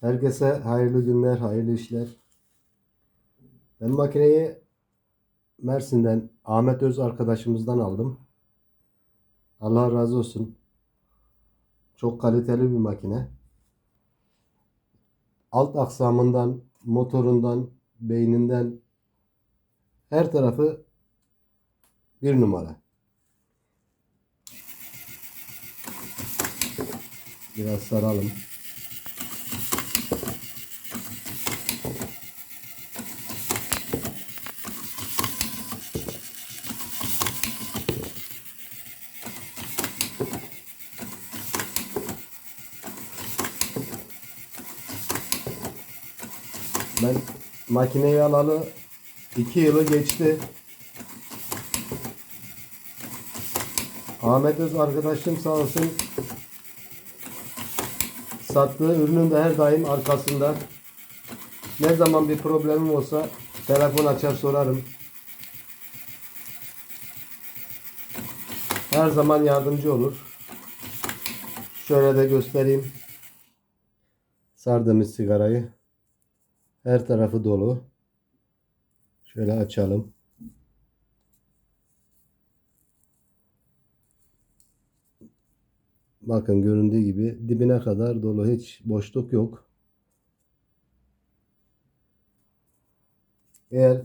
Herkese hayırlı günler, hayırlı işler. Ben makineyi Mersin'den Ahmet Öz arkadaşımızdan aldım. Allah razı olsun. Çok kaliteli bir makine. Alt aksamından, motorundan, beyninden her tarafı bir numara. Biraz saralım. Ben makineyi alalı 2 yılı geçti. Ahmet Öz arkadaşım sağ olsun sattığı ürünün de her daim arkasında. Ne zaman bir problemim olsa telefon açar sorarım. Her zaman yardımcı olur. Şöyle de göstereyim. Sardığımız sigarayı. Her tarafı dolu. Şöyle açalım. Bakın göründüğü gibi dibine kadar dolu. Hiç boşluk yok. Eğer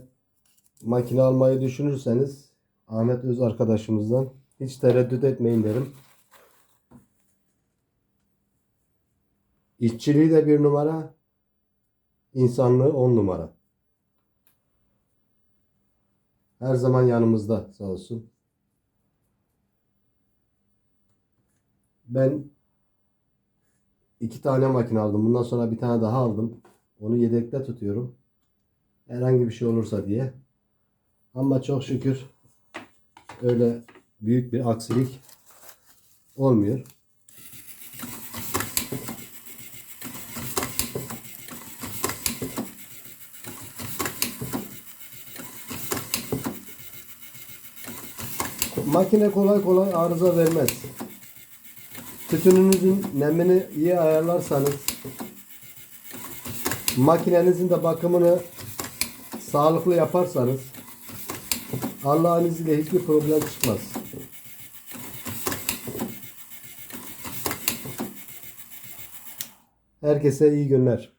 makine almayı düşünürseniz Ahmet Öz arkadaşımızdan hiç tereddüt etmeyin derim. İşçiliği de bir numara, insanlığı on numara. Her zaman yanımızda sağ olsun. Ben iki tane makine aldım. Bundan sonra bir tane daha aldım. Onu yedekte tutuyorum. Herhangi bir şey olursa diye. Ama çok şükür öyle büyük bir aksilik olmuyor. Makine kolay kolay arıza vermez. Tütününüzün nemini iyi ayarlarsanız makinenizin de bakımını sağlıklı yaparsanız Allah'ın izniyle hiçbir problem çıkmaz. Herkese iyi günler.